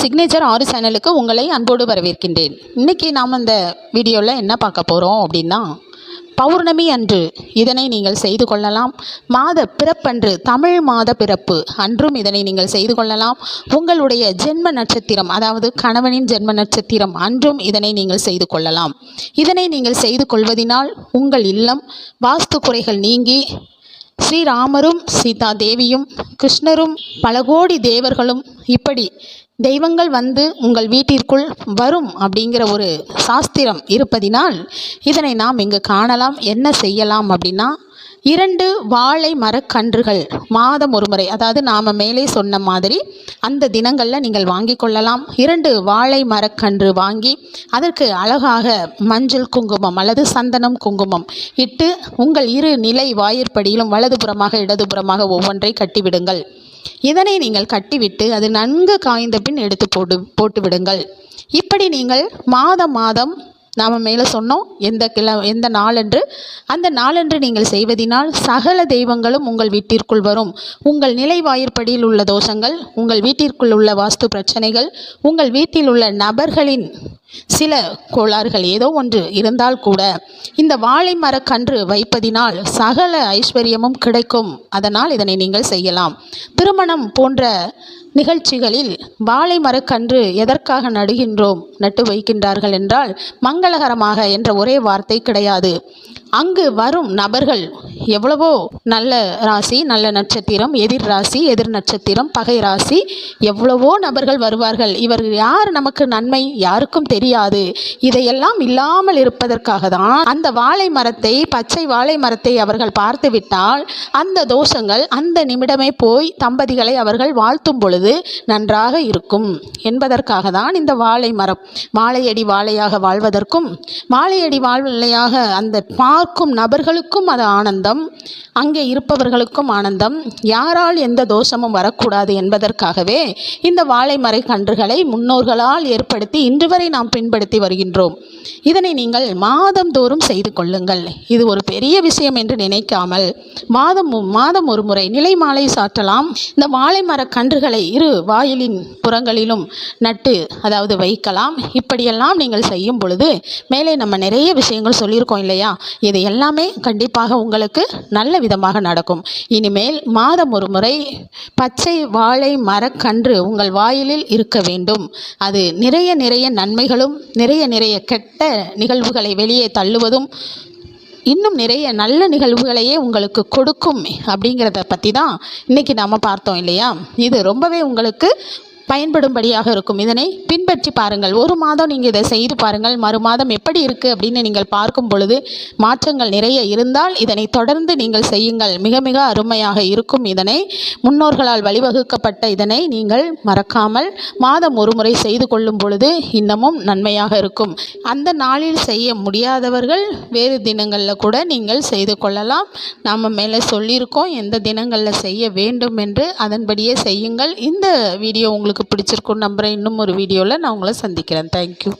Signature ஆறு சேனலுக்கு உங்களை அன்போடு வரவேற்கின்றேன். இன்றைக்கி நாம் இந்த வீடியோவில் என்ன பார்க்க போகிறோம் அப்படின்னா பௌர்ணமி அன்று இதனை நீங்கள் செய்து கொள்ளலாம். மாத பிறப்பன்று தமிழ் மாத பிறப்பு அன்றும் இதனை நீங்கள் செய்து கொள்ளலாம். உங்களுடைய ஜென்ம நட்சத்திரம் அதாவது கணவனின் ஜென்ம நட்சத்திரம் அன்றும் இதனை நீங்கள் செய்து கொள்ளலாம். இதனை நீங்கள் செய்து கொள்வதினால் உங்கள் இல்லம் வாஸ்து குறைகள் நீங்கி ஸ்ரீராமரும் சீதா தேவியும் கிருஷ்ணரும் பல கோடி தேவர்களும் இப்படி தெய்வங்கள் வந்து உங்கள் வீட்டிற்குள் வரும் அப்படிங்கிற ஒரு சாஸ்திரம் இருப்பதினால் இதனை நாம் இங்கு காணலாம். என்ன செய்யலாம் அப்படின்னா இரண்டு வாழை மரக்கன்றுகள் மாதம் ஒரு முறை அதாவது நாம் மேலே சொன்ன மாதிரி அந்த தினங்களில் நீங்கள் வாங்கி கொள்ளலாம். இரண்டு வாழை மரக்கன்று வாங்கி அதற்கு அழகாக மஞ்சள் குங்குமம் அல்லது சந்தனம் குங்குமம் இட்டு உங்கள் இரு நிலை வாயிற்படியிலும் வலதுபுறமாக இடதுபுறமாக ஒவ்வொன்றை கட்டிவிடுங்கள். இதனை நீங்கள் கட்டிவிட்டு அது நன்கு காய்ந்த பின் எடுத்து போட்டு போட்டு விடுங்கள் இப்படி நீங்கள் மாதம் மாதம் நாம் மேலே சொன்னோம் எந்த கிழ எந்த நாளன்று. அந்த நாளன்று நீங்கள் செய்வதினால் சகல தெய்வங்களும் உங்கள் வீட்டிற்குள் வரும். உங்கள் நிலை வாயிற்படியில் உள்ள தோஷங்கள் உங்கள் வீட்டிற்குள் உள்ள வாஸ்து பிரச்சனைகள் உங்கள் வீட்டில் உள்ள நபர்களின் சில கோளாறுகள் ஏதோ ஒன்று இருந்தால் கூட இந்த வாழை மரக்கன்று வைப்பதினால் சகல ஐஸ்வர்யமும் கிடைக்கும். அதனால் இதனை நீங்கள் செய்யலாம். திருமணம் போன்ற நிகழ்ச்சிகளில் வாழை மரக்கன்று எதற்காக நடுகின்றோம்? நட்டு வைக்கின்றார்கள் என்றால் மங்களகரமாக என்ற ஒரே வார்த்தை கிடையாது. அங்கு வரும் நபர்கள் எவ்வளவோ நல்ல ராசி நல்ல நட்சத்திரம் எதிர் ராசி எதிர் நட்சத்திரம் பகை ராசி எவ்வளவோ நபர்கள் வருவார்கள். இவர் யார்? நமக்கு நன்மை யாருக்கும் தெரியாது. இதையெல்லாம் இல்லாமல் இருப்பதற்காக தான் அந்த வாழை மரத்தை பச்சை வாழை மரத்தை அவர்கள் பார்த்துவிட்டால் அந்த தோஷங்கள் அந்த நிமிடமே போய் தம்பதிகளை அவர்கள் வாழ்த்தும் பொழுது நன்றாக இருக்கும். என்பதற்காக தான் இந்த வாழை மரம் வாழையடி வாழையாக வாழ்வதற்கும் வாழையடி வாழையாக அந்த பார்க்கும் நபர்களுக்கும் அது ஆனந்தம் அங்கே இருப்பவர்களுக்கும் ஆனந்தம். யாரால் எந்த தோஷமும் வரக்கூடாது என்பதற்காகவே இந்த வாழைமரை கன்றுகளை முன்னோர்களால் ஏற்படுத்தி இன்று வரை நாம் பின்படுத்தி வருகின்றோம். இதனை நீங்கள் மாதந்தோறும் செய்து கொள்ளுங்கள். இது ஒரு பெரிய விஷயம் என்று நினைக்காமல் மாதம் மாதம் ஒரு முறை நிலை மாலை சாற்றலாம். இந்த வாழைமர கன்றுகளை இரு வாயிலின் புறங்களிலும் நட்டு அதாவது வைக்கலாம். இப்படியெல்லாம் நீங்கள் செய்யும் பொழுது மேலே நம்ம நிறைய விஷயங்கள் சொல்லியிருக்கோம் இல்லையா? இது எல்லாமே கண்டிப்பாக உங்களுக்கு நல்ல விதமாக நடக்கும். இனிமேல் மாதம் ஒரு முறை பச்சை வாழை மரக்கன்று உங்கள் வாயிலில் இருக்க வேண்டும். அது நிறைய நிறைய நன்மைகளும் நிறைய நிறைய கெட்ட நிகழ்வுகளை வெளியே தள்ளுவதும் இன்னும் நிறைய நல்ல நிகழ்வுகளையே உங்களுக்கு கொடுக்கும் அப்படிங்கிறத பற்றி தான் இன்றைக்கி நாம் பார்த்தோம் இல்லையா? இது ரொம்பவே உங்களுக்கு பயன்படும்படியாக இருக்கும். இதனை பின்பற்றி பாருங்கள். ஒரு மாதம் நீங்கள் இதை செய்து பாருங்கள். மறு மாதம் எப்படி இருக்குது அப்படின்னு நீங்கள் பார்க்கும் பொழுது மாற்றங்கள் நிறைய இருந்தால் இதனை தொடர்ந்து நீங்கள் செய்யுங்கள். மிக மிக அருமையாக இருக்கும் இதனை. முன்னோர்களால் வழிவகுக்கப்பட்ட இதனை நீங்கள் மறக்காமல் மாதம் ஒரு முறை செய்து கொள்ளும் பொழுது இன்னமும் நன்மையாக இருக்கும். அந்த நாளில் செய்ய முடியாதவர்கள் வேறு தினங்களில் கூட நீங்கள் செய்து கொள்ளலாம். நாம் மேலே சொல்லியிருக்கோம். எந்த தினங்களில் செய்ய வேண்டும் என்று அதன்படியே செய்யுங்கள். இந்த வீடியோ உங்களுக்கு பிடிச்சிருக்கும் நம்புகிறேன் இன்னும் ஒரு வீடியோவில் நான் உங்களை சந்திக்கிறேன். தேங்க்யூ